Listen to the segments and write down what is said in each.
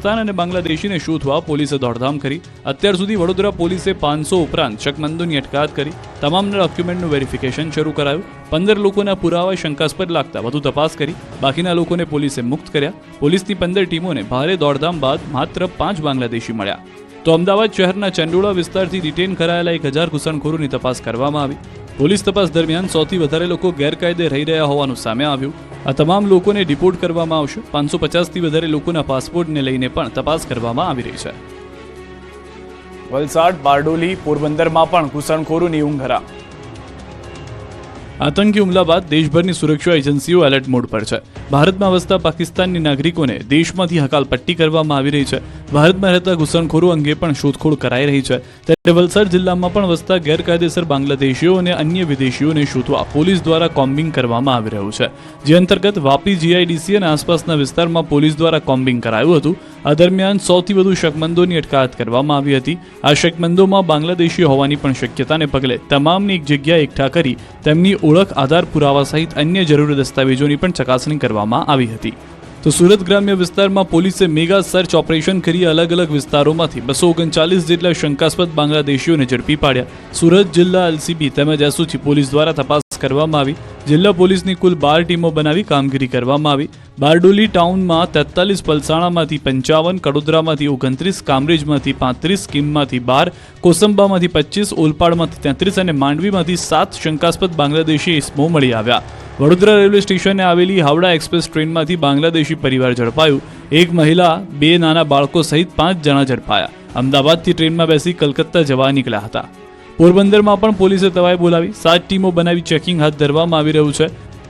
પાકિસ્તાન અને બાંગ્લાદેશીને શોધવા પોલીસે દોડધામ કરી? અત્યાર સુધી વડોદરા પોલીસે પાંચસો ઉપરાંત શકમંદોની અટકાયત કરી. તમામના ડોક્યુમેન્ટનું વેરિફિકેશન શરૂ કરાયું. પંદર લોકોના પુરાવા શંકાસ્પદ લાગતા વધુ તપાસ કરી. બાકીના લોકોને પોલીસે મુક્ત કર્યા. પોલીસની પંદર ટીમોને ભારે દોડધામ બાદ માત્ર પાંચ બાંગ્લાદેશી મળ્યા. તો અમદાવાદ શહેરના ચંડોળા વિસ્તારથી ડિટેન કરાયેલા એક હજાર ઘૂસણખોરોની તપાસ કરવામાં આવી. પોલીસ તપાસ દરમિયાન સૌથી વધારે લોકો ગેરકાયદે રહી રહ્યા હોવાનું સામે આવ્યું. આ તમામ લોકોને ડિપોર્ટ કરવામાં આવશે. પાંચસો પચાસથી વધારે લોકોના પાસપોર્ટને લઈને પણ તપાસ કરવામાં આવી રહી છે. વલસાડ બારડોલી પોરબંદરમાં પણ ઘૂસણખોરોની હરામ. આતંકી હુમલા બાદ દેશભરની સુરક્ષા એજન્સીઓ એલર્ટ મોડ પર છે. ભારતમાં વસતા પાકિસ્તાનની નાગરિકોને દેશમાંથી હકાલપટ્ટી કરવામાં આવી રહી છે. ભારતમાં રહેતા ઘૂસણખોરો અંગે પણ શોધખોળ કરાઈ રહી છે. ત્યારે વલસાડ જિલ્લામાં પણ વસતા ગેરકાયદેસર બાંગ્લાદેશીઓ અને અન્ય વિદેશીઓને શોધવા પોલીસ દ્વારા કોમ્બિંગ કરવામાં આવી રહ્યું છે. જે અંતર્ગત વાપી જીઆઈડીસી અને આસપાસના વિસ્તારમાં પોલીસ દ્વારા કોમ્બિંગ કરાયું હતું. આ દરમિયાન સૌથી વધુ શકમંદોની અટકાયત કરવામાં આવી હતી. આ શકમંદોમાં બાંગ્લાદેશી હોવાની પણ શક્યતાને પગલે તમામની એક જગ્યાએ એકઠા કરી તેમની ઓળખ, આધાર પુરાવા સહિત અન્ય જરૂરી દસ્તાવેજોની પણ ચકાસણી કરવામાં આવી હતી. તો સુરત ગ્રામ્ય વિસ્તારમાં પોલીસે મેગા સર્ચ ઓપરેશન કરી અલગ અલગ વિસ્તારોમાંથી બસો ઓગણચાલીસ જેટલા શંકાસ્પદ બાંગ્લાદેશીઓને ઝડપી પાડ્યા. સુરત જિલ્લા એલસીબી તેમજ એસઓજી પોલીસ દ્વારા તપાસ કરવામાં આવી. જિલ્લા પોલીસની કુલ બાર ટીમો બનાવી કામગીરી કરવામાં આવી. બારડોલી ટાઉનમાં તેતાલીસ પલસાણામાંથી પંચાવન, કડોદરામાંથી ઓગણત્રીસ, કામરેજમાંથી પાંત્રીસ, કિમમાંથી બાર, કોસંબામાંથી પચીસ, ઓલપાડમાંથી તેત્રીસ અને માંડવીમાંથી સાત શંકાસ્પદ બાંગ્લાદેશી ઇસમો મળી આવ્યા. વડોદરા રેલવે સ્ટેશને આવેલી હાવડા એક્સપ્રેસ ટ્રેનમાંથી બાંગ્લાદેશી પરિવાર ઝડપાયું. એક મહિલા, બે નાના બાળકો સહિત પાંચ જણા ઝડપાયા. અમદાવાદથી ટ્રેનમાં બેસી કલકત્તા જવા નીકળ્યા હતા. પોરબંદરમાં પણ પોલીસે તવાઈ બોલાવી સાત ટીમો બનાવી ચેકિંગ હાથ ધરવામાં આવી રહ્યું છે.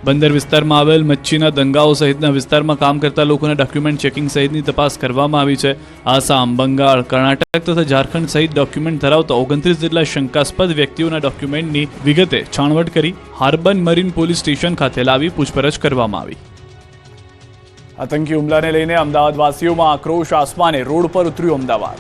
બંદર વિસ્તારમાં આવેલ મચ્છીના દંગાઓ સહિતના વિસ્તારમાં કામ કરતા લોકોના ડોક્યુમેન્ટ ચેકિંગ સહિતની તપાસ કરવામાં આવી છે. આસામ બંગાળ કર્ણાટક તથા ઝારખંડ સહિત ડોક્યુમેન્ટ ધરાવતા ઓગણત્રીસ જેટલા શંકાસ્પદ વ્યક્તિઓના ડોક્યુમેન્ટની વિગતે છાણવટ કરી હાર્બન મરીન પોલીસ સ્ટેશન ખાતે લાવી પૂછપરછ કરવામાં આવી. આતંકી હુમલાને લઈને અમદાવાદવાસીઓમાં આક્રોશ આસમાને રોડ પર ઉતર્યું અમદાવાદ.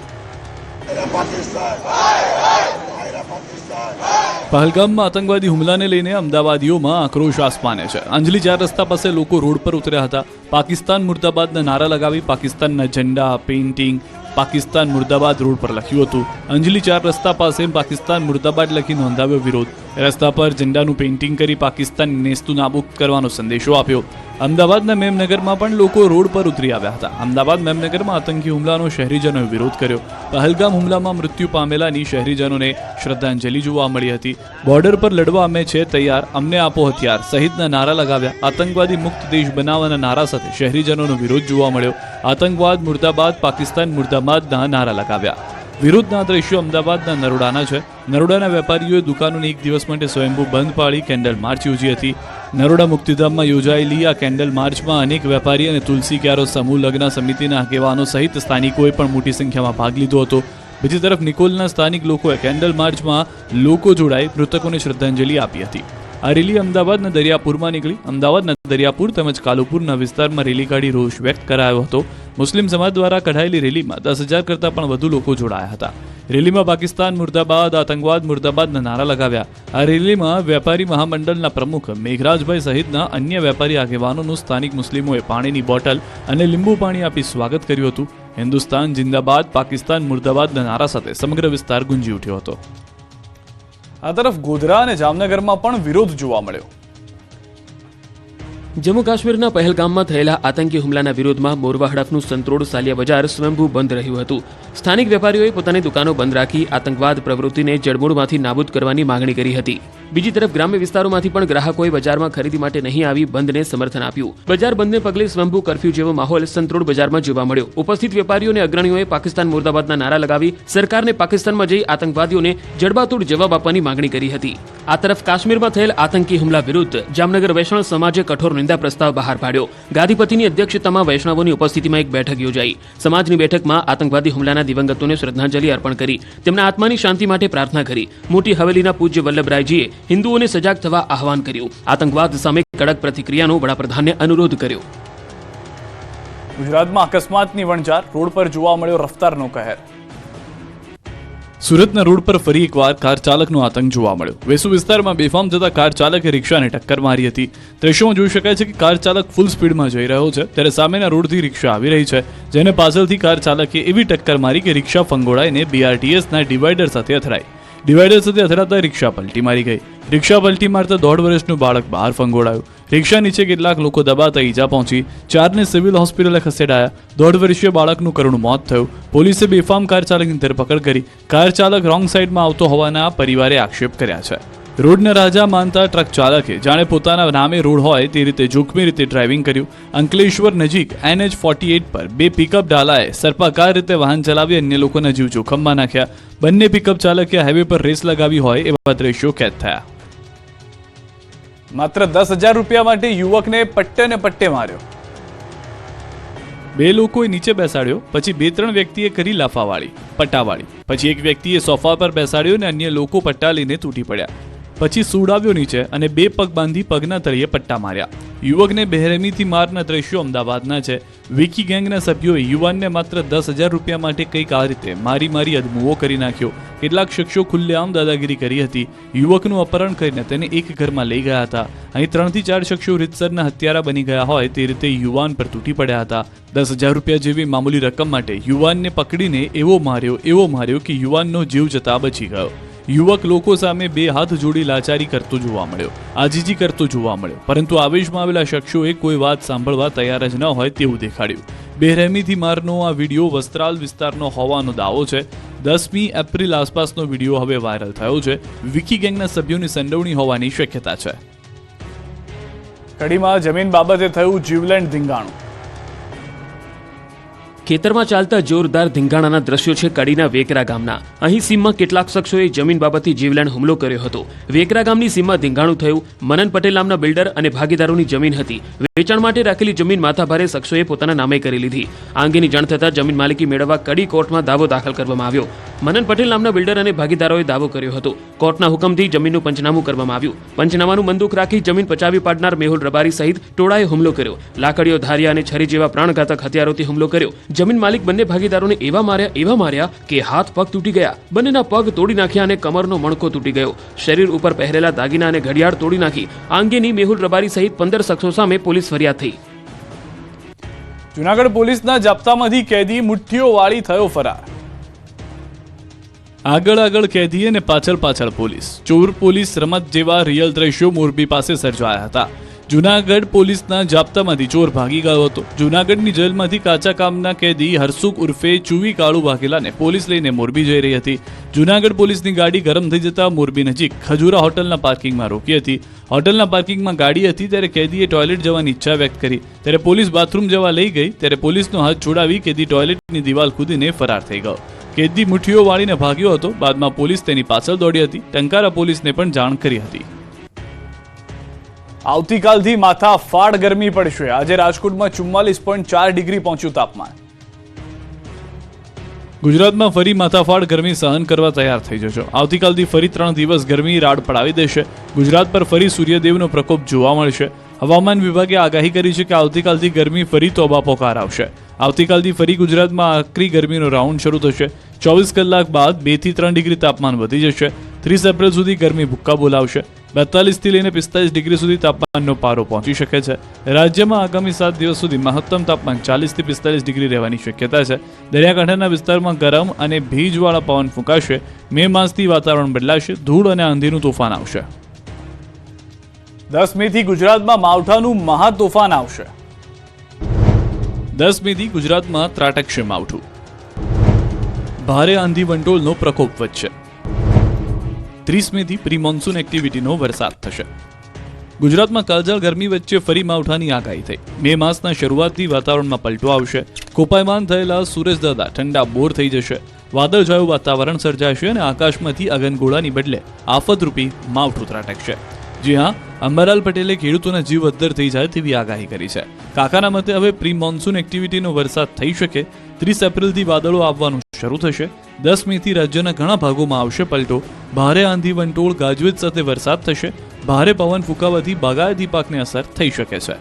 પહલગામમાં આતંકવાદી હુમલાને લઈને અમદાવાદીઓમાં આક્રોશ આસમાને છે. અંજલી ચાર રસ્તા પાસે લોકો રોડ પર ઉતર્યા હતા. પાકિસ્તાન મુર્દાબાદના નારા લગાવી પાકિસ્તાનના ઝંડા પેઇન્ટિંગ પાકિસ્તાન મુર્દાબાદ રોડ પર લખ્યું હતું. અંજલી ચાર રસ્તા પાસે પાકિસ્તાન મુર્દાબાદ લખી નોંધાવ્યો વિરોધ. રસ્તા પર ઝંડાનું પેઇન્ટિંગ કરી પાકિસ્તાન નેસ્તુ નાબૂદ કરવાનો સંદેશો આપ્યો. અમદાવાદના મેમનગરમાં પણ લોકો રોડ પર ઉતરી આવ્યા હતા. અમદાવાદ મેમનગરમાં આતંકી હુમલાનો શહેરીજનોએ વિરોધ કર્યો. પહલગામ હુમલામાં મૃત્યુ પામેલાની શહેરીજનોને શ્રદ્ધાંજલિ જોવા મળી હતી. બોર્ડર પર લડવા અમે છે તૈયાર. અમને આપો હથિયાર. સહિતના નારા લગાવ્યા. આતંકવાદી મુક્ત દેશ બનાવવાના નારા સાથે શહેરીજનોનો વિરોધ જોવા મળ્યો. આતંકવાદ મુર્દાબાદ, પાકિસ્તાન મુર્દાબાદના નારા લગાવ્યા. વિરુદ્ધના દ્રશ્યો અમદાવાદના નરોડાના છે. નરોડાના વેપારીઓએ દુકાનોને એક દિવસ માટે સ્વયંભૂ બંધ પાડી કેન્ડલ માર્ચ યોજી હતી. નરોડા મુક્તિધામમાં યોજાયેલી આ કેન્ડલ માર્ચમાં અનેક વેપારી અને તુલસી ક્યારો સમૂહ લગ્ન સમિતિના આગેવાનો સહિત સ્થાનિકોએ પણ મોટી સંખ્યામાં ભાગ લીધો હતો. બીજી તરફ નિકોલના સ્થાનિક લોકોએ કેન્ડલ માર્ચમાં લોકો જોડાઈ મૃતકોને શ્રદ્ધાંજલિ આપી હતી. આ રેલી અમદાવાદના દરિયાપુરમાં નીકળી. અમદાવાદના દરિયાપુર તેમજ કાલુપુરના વિસ્તારમાં રેલી કાઢી રોષ વ્યક્ત કરાયો હતો. મુસ્લિમ સમાજ દ્વારા કઢાયેલી રેલીમાં દસ હજાર કરતાં પણ વધુ લોકો જોડાયા હતા. રેલીમાં પાકિસ્તાન મુર્દાબાદ, આતંકવાદ મુર્દાબાદના નારા લગાવ્યા. આ રેલીમાં વેપારી મહામંડળના પ્રમુખ મેઘરાજભાઈ સહિતના અન્ય વેપારી આગેવાનોનું સ્થાનિક મુસ્લિમોએ પાણીની બોટલ અને લીંબુ પાણી આપી સ્વાગત કર્યું હતું. હિન્દુસ્તાન જિંદાબાદ, પાકિસ્તાન મુર્દાબાદના નારા સાથે સમગ્ર વિસ્તાર ગુંજી ઉઠ્યો હતો. આ તરફ ગોધરા અને જામનગરમાં પણ વિરોધ જોવા મળ્યો. જમ્મુ કાશ્મીરના પહેલગામમાં થયેલા આતંકી હુમલાના વિરોધમાં મોરવા હડફનું સંતરોડ સાલિયા બજાર સ્વયંભૂ બંધ રહ્યું હતું. સ્થાનિક વેપારીઓએ પોતાની દુકાનો બંધ રાખી આતંકવાદ પ્રવૃત્તિને જડમૂળમાંથી નાબૂદ કરવાની માંગણી કરી હતી. બીજી તરફ ગ્રામ્ય વિસ્તારોમાંથી પણ ગ્રાહકોએ બજારમાં ખરીદી માટે નહીં આવી બંધને સમર્થન આપ્યું. બજાર બંધને પગલે સ્વયંભૂ કરફ્યુ જેવો માહોલ સંતરોડ બજારમાં જોવા મળ્યો. ઉપસ્થિત વેપારીઓ અને અગ્રણીઓએ પાકિસ્તાન મુર્દાબાદના નારા લગાવી સરકારને પાકિસ્તાનમાં જઈ આતંકવાદીઓને જડબાતોડ જવાબ આપવાની માંગણી કરી હતી. આ તરફ કાશ્મીરમાં થયેલ આતંકી હુમલા વિરુદ્ધ જામનગર વૈષ્ણવ સમાજે કઠોર નિંદા પ્રસ્તાવ બહાર પાડ્યો. ગાદીપતિની અધ્યક્ષતામાં વૈષ્ણવોની ઉપસ્થિતિમાં એક બેઠક યોજાઈ. સમાજની બેઠકમાં આતંકવાદી હુમલાના દિવંગતોને શ્રદ્ધાંજલિ અર્પણ કરી. તેમના આત્માની શાંતિ માટે પ્રાર્થના કરી. મોટી હવેલીના પૂજ્ય વલ્લભરાયજીએ હિન્દુઓને સજાગ થવા આહવાન કર્યું. આતંકવાદ સામે કડક પ્રતિક્રિયાનો વડાપ્રધાને અનુરોધ કર્યો. ગુજરાતમાં અકસ્માતની વણઝાર, રોડ પર જોવા મળ્યો રફતારનો કહેર. સુરતના રોડ પર ફરી એકવાર કાર ચાલકનો આતંક જોવા મળ્યો. વેસુ વિસ્તારમાં બેફામ જતા કાર ચાલકે રિક્ષાને ટક્કર મારી હતી. દ્રશ્યોમાં જોઈ શકાય છે કે કાર ચાલક ફૂલ સ્પીડમાં જઈ રહ્યો છે. ત્યારે સામેના રોડથી રિક્ષા આવી રહી છે, જેને પાછળથી કાર ચાલકે એવી ટક્કર મારી કે રિક્ષા ફંગોળાઈને બીઆરટીએસના ડિવાઈડર સાથે અથડાઈ. ડિવાઈડર સાથે અથડાતા રિક્ષા પલટી મારી ગઈ. રિક્ષા પલટી મારતા દોઢ વર્ષનું બાળક બહાર ફંગોળાયું. રિક્ષા નીચે કેટલાક લોકો દબાતા ઈજા પહોંચી. ચારને સિવિલ હોસ્પિટલે ખસેડાયા. દોઢ વર્ષીય બાળકનું કરુણ મોત થયું. પોલીસે બેફામ કાર ચાલકની ધરપકડ કરી. કાર ચાલક રોંગ સાઈડમાં આવતો હોવાના પરિવારે આક્ષેપ કર્યા છે. રોડના રાજા માનતા ટ્રક ચાલકે, જાણે પોતાના નામે રોડ હોય તે રીતે જોખમી રીતે ડ્રાઇવિંગ કર્યું. અંકલેશ્વર નજીક એનએચ ફોર્ટી એટ પર બે પિકઅપ ડાલાએ સર્પાકાર રીતે વાહન ચલાવી અન્ય લોકોના જીવ જોખમમાં નાખ્યા. બંને પિકઅપ ચાલકે હાઈવે પર રેસ લગાવી હોય એવા દ્રશ્યો કેદ થયા. માત્ર દસ હજાર રૂપિયા માટે યુવકને પટ્ટે ને પટ્ટે માર્યો. બે લોકોએ નીચે બેસાડ્યો, પછી બે ત્રણ વ્યક્તિએ કરી લાફાવાળી, પટ્ટાવાળી. પછી એક વ્યક્તિએ સોફા પર બેસાડ્યો અને અન્ય લોકો પટ્ટા લઈને તૂટી પડ્યા. પછી સુડાવ્યો નીચે અને બે પગ બાંધી પગના તળિયે પટ્ટા માર્યા. યુવકને બેરહેમીથી મારના દ્રશ્યો અમદાવાદના છે. વિકી ગેંગના સભ્યોએ યુવાનને માત્ર દસ હજાર રૂપિયા માટે કંઈક આ રીતે મારી મારી અદમુઓ કરી નાખ્યો. કેટલાક શખ્સો ખુલ્લેઆમ દાદાગીરી કરી હતી. યુવકનું અપહરણ કરીને તેને એક ઘરમાં લઈ ગયા હતા. અહીં ત્રણથી ચાર શખ્સો રીતસરના હત્યારા બની ગયા હોય તે રીતે યુવાન પર તૂટી પડ્યા હતા. દસ હજાર રૂપિયા જેવી મામૂલી રકમ માટે યુવાનને પકડીને એવો માર્યો એવો માર્યો કે યુવાનનો જીવ જતા બચી ગયો. યુવક લોકો સામે બે હાથ જોડી લાચારી કરતો જોવા મળ્યો, આજીજી કરતો જોવા મળ્યો. પરંતુ આવેશમાં આવેલા શખ્સોએ કોઈ વાત સાંભળવા તૈયાર જ ન હોય તેવું દેખાડ્યું. બેરહેમીથી મારનો આ વીડિયો વસ્ત્રાલ વિસ્તારનો હોવાનો દાવો છે. દસમી એપ્રિલ આસપાસનો વીડિયો હવે વાયરલ થયો છે. વિકી ગેંગના સભ્યોની સંડોવણી હોવાની શક્યતા છે. કડીમાં જમીન બાબતે થયું જીવલેણ ધીંગાણું. ખેતરમાં ચાલતા જોરદાર ધીંગાણાના દ્રશ્યો છે કડીના વેકરા ગામના. અહીં સીમમાં કેટલાક શખ્સોએ જમીન બાબતથી જીવલેણ હુમલો કર્યો હતો. વેકરા ગામની સીમમાં ધીંગાણું થયું. મનન પટેલ નામના બિલ્ડર અને ભાગીદારોની જમીન હતી. વેચાણ માટે રાખેલી જમીન માથાભારે શખ્સોએ પોતાના નામે કરી લીધી. આ અંગેની જાણ થતાં જમીન માલિકી મેળવવા કડી કોર્ટમાં દાવો દાખલ કરવામાં આવ્યો. મનન પટેલ નામના બિલ્ડર અને ભાગીદારોએ દાવો કર્યો હતો. કોર્ટના હુકમથી જમીનનું પંચનામું કરવામાં આવ્યું. પંચનામાનું બંદૂક રાખી જમીન પચાવી પાડનાર મેહુલ રબારી સહિત ટોળાએ હુમલો કર્યો. લાકડીઓ ધારિયા અને છરી જેવા પ્રાણઘાતક હથિયારોથી હુમલો કર્યો. જમીન માલિક બંને ભાગીદારોને એવા માર્યા એવા માર્યા કે હાથ પગ તૂટી ગયા. બંનેના પગ તોડી નાખ્યા અને કમરનો મણકો તૂટી ગયો. શરીર ઉપર પહેરેલા દાગીના અને ઘડિયાળ તોડી નાખી. આ અંગેની મેહુલ રબારી સહિત પંદર શખ્સો સામે પોલીસ ફરિયાદ થઈ. જુનાગઢ પોલીસના જાપ્તામાંથી કેદી, મુઠ્ઠીઓ વાળી થયો ફરાર. આગળ આગળ કેદી અને પાછળ પાછળ પોલીસ. ચોર પોલીસ રમત જેવા રિયલ દ્રશ્યો મોરબી પાસે સર્જાયા હતા. જુનાગઢ પોલીસના જાપ્તામાંથી ચોર ભાગી ગયો હતો. જુનાગઢની જેલમાંથી કાચા કામના કેદી હરસુખ ઉર્ફે ચુવી કાળુ વાઘેલાને પોલીસ લઈને મોરબી જઈ રહી હતી. જુનાગઢ પોલીસની ગાડી ગરમ થઈ જતા મોરબી નજીક ખજુરા હોટલના પાર્કિંગમાં રોકી હતી. હોટલના પાર્કિંગમાં ગાડી હતી ત્યારે કેદીએ ટોયલેટ જવાની ઈચ્છા વ્યક્ત કરી. ત્યારે પોલીસ બાથરૂમ જવા લઈ ગઈ. ત્યારે પોલીસનો હાથ છોડાવી કેદી ટોયલેટની દિવાલ કૂદીને ફરાર થઈ ગયો. કેદી મુઠ્ઠીઓ વાળીને ભાગ્યો હતો. બાદમાં પોલીસ તેની પાછળ દોડી હતી. ટંકારા પોલીસને પણ જાણ કરી હતી. આવતીકાલથી માથા ફાડ ગરમી પડશે. આજે રાજકોટમાં ચુમ્માલીસ પોઈન્ટ ચાર ડિગ્રી પહોંચ્યું તાપમાન. ગુજરાતમાં ફરી માથાફાડ ગરમી સહન કરવા તૈયાર થઈ જશો આવતીકાલથી ફરી ત્રણ દિવસ ગરમી રાડ પડાવી દેશે. ગુજરાત પર ફરી સૂર્યદેવનો પ્રકોપ જોવા મળશે. હવામાન વિભાગે આગાહી કરી છે કે આવતીકાલથી ગરમી ફરી તોબા પોકાર આવશે. આવતીકાલથી ફરી ગુજરાતમાં આકરી ગરમીનો રાઉન્ડ શરૂ થશે. ચોવીસ કલાક બાદ બેથી ત્રણ ડિગ્રી તાપમાન વધી જશે. ત્રીસ એપ્રિલ સુધી ગરમી ભૂક્કા બોલાવશે. બેતાલીસથી લઈને પિસ્તાલીસ ડિગ્રી સુધી તાપમાનનો પારો પહોંચી શકે છે. રાજ્યમાં આગામી સાત દિવસ સુધી મહત્તમ તાપમાન ચાલીસથી પિસ્તાલીસ ડિગ્રી રહેવાની શક્યતા છે. દરિયાકાંઠાના વિસ્તારમાં ગરમ અને ભેજવાળા પવન ફૂંકાશે. મે માસથી વાતાવરણ બદલાશે. ધૂળ અને આંધીનું તોફાન આવશે. દસ મેથી ગુજરાતમાં માવઠાનું મહા તોફાન આવશે. દસ મેથી ગુજરાતમાં ત્રાટકશે માવઠું. ભારે આંધી વંટોળનો પ્રકોપ વધશે. ત્રીસ મેથી પ્રી મોન્સૂન એક્ટિવિટીનો વરસાદ થશે. ગુજરાતમાં કાળઝાળ ગરમી વચ્ચે ફરી માવઠાની આગાહી થઈ. મે માસના શરૂઆતથી વાતાવરણમાં પલટો આવશે. કોપાયમાન થયેલા સૂરજદાદા ઠંડા બોર થઈ જશે. વાદળછાયું વાતાવરણ સર્જાશે અને આકાશમાંથી અગનગોળાની બદલે આફતરૂપી માવઠું ત્રાટકશે. જી હા અંબાલાલ પટેલે ખેડૂતોના જીવ અદ્ધર થઈ જાય તેવી આગાહી કરી છે. કાકાના મતે હવે પ્રી મોન્સૂન એક્ટિવિટીનો વરસાદ થઈ શકે, ત્રીસ એપ્રિલથી વાદળો આવવાનું શરૂ થશે. દસ મેથી રાજ્યના ઘણા ભાગોમાં આવશે પલટો. ભારે આંધી વંટોળ ગાજવીજ સાથે વરસાદ થશે. ભારે પવન ફૂંકાવાથી બાગાયતી પાકને અસર થઈ શકે છે.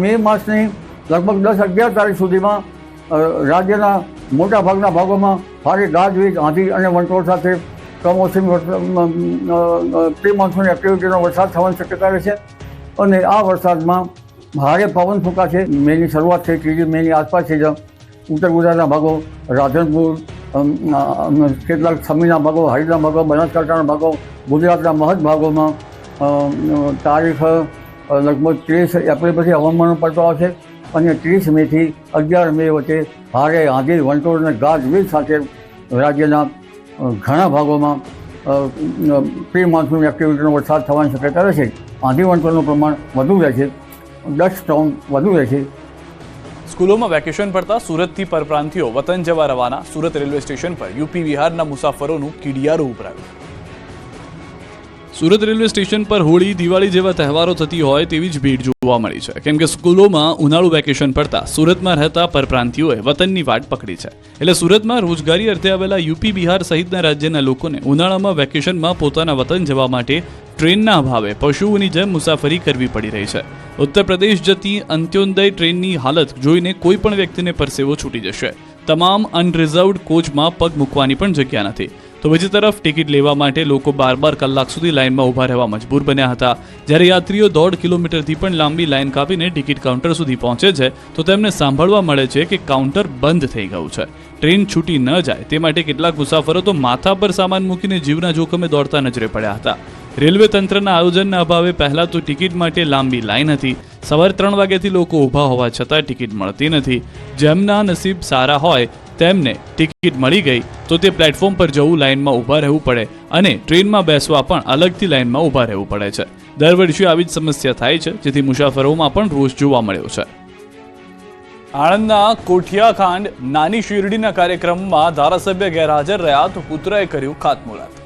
મે માસની લગભગ દસ અગિયાર તારીખ સુધીમાં રાજ્યના મોટા ભાગના ભાગોમાં ભારે ગાજવીજ, આંધી અને વંટોળ સાથે કમોસમી પ્રી મોન્સૂન એક્ટિવિટીનો વરસાદ થવાની શક્યતા રહેશે અને આ વરસાદમાં ભારે પવન ફૂંકાશે. મેની શરૂઆત થઈ, ત્રીજી મેની આસપાસ છે જ ઉત્તર ગુજરાતના ભાગો રાધનપુર કેટલાક સમીના ભાગો હરિદના ભાગો, બનાસકાંઠાના ભાગો, ગુજરાતના મહદ ભાગોમાં તારીખ લગભગ ત્રીસ એપ્રિલ પછી હવામાન પડતો આવશે. અને ત્રીસ મેથી અગિયાર મે વચ્ચે ભારે આંધી વંટોળ અને ગાજવીજ સાથે રાજ્યના ઘણા ભાગોમાં પ્રી મોન્સૂન એક્ટિવિટીનો વરસાદ થવાની શક્યતા રહેશે આંધી વંટોળનું પ્રમાણ વધુ રહે છે. ડસ્ટ સ્ટોમ વધુ રહે છે. સ્કૂલોમાં વેકેશન પડતા સુરતથી પરપ્રાંતિયો વતન જવા રવાના સુરત રેલવે સ્ટેશન પર યુપી બિહારના મુસાફરોનું કીડિયારું ઉભરાયું. સુરત રેલવે સ્ટેશન પર હોળી, દિવાળી જેવા તહેવારો થતી હોય તેવી જ ભીડ જોવા મળી છે. કેમ કે સ્કૂલોમાં ઉનાળુ વેકેશન પડતા સુરતમાં રહેતા પરપ્રાંતિઓએ વતનની વાટ પકડી છે. એટલે સુરતમાં રોજગારી અર્થે આવેલા યુપી બિહાર સહિતના રાજ્યના લોકોને ઉનાળામાં વેકેશનમાં પોતાના વતન જવા માટે ટ્રેનના અભાવે પશુઓની જેમ મુસાફરી કરવી પડી રહી છે. ઉત્તર પ્રદેશ જતી અંત્યોદય ટ્રેનની હાલત જોઈને કોઈ પણ વ્યક્તિને પરસેવો છૂટી જશે. તમામ અનરિઝર્વડ કોચમાં પગ મૂકવાની પણ જગ્યા નથી. તો બીજી તરફ ટિકિટ લેવા માટે લોકો બાર બાર કલાક સુધી લાઇનમાં ઊભા રહેવા મજબૂર બન્યા હતા. જ્યારે યાત્રીઓ દોઢ કિલોમીટરથી પણ લાંબી લાઇન કાપીને ટિકિટ કાઉન્ટર સુધી પહોંચે છે, તો તેમને સાંભળવા મળે છે કે કાઉન્ટર બંધ થઈ ગયું છે. ટ્રેન છૂટી ન જાય, તે માટે કેટલાક મુસાફરો તો માથા પર સામાન મૂકીને જીવના જોખમે દોડતા નજરે પડ્યા હતા. રેલવે તંત્રના આયોજનના અભાવે પહેલા તો ટિકિટ માટે લાંબી લાઇન હતી. સવારે ત્રણ વાગ્યાથી લોકો ઊભા હોવા છતાં ટિકિટ મળતી નથી. જેમના નસીબ સારા હોય તેમને ટિકિટ મળી ગઈ તો તે પ્લેટફોર્મ પર જવું લાઇનમાં ઊભા રહેવું પડે અને ટ્રેનમાં બેસવા પણ અલગથી લાઇનમાં ઊભા રહેવું પડે છે. દર વર્ષે આવી જ સમસ્યા થાય છે, જેથી મુસાફરોમાં પણ રોષ જોવા મળ્યો છે. આણંદના કોઠિયાખાંડ નાની શિરડીના કાર્યક્રમમાં ધારાસભ્ય ગેરહાજર રહ્યા તો પુત્રએ કર્યું ખાતમુહૂર્ત.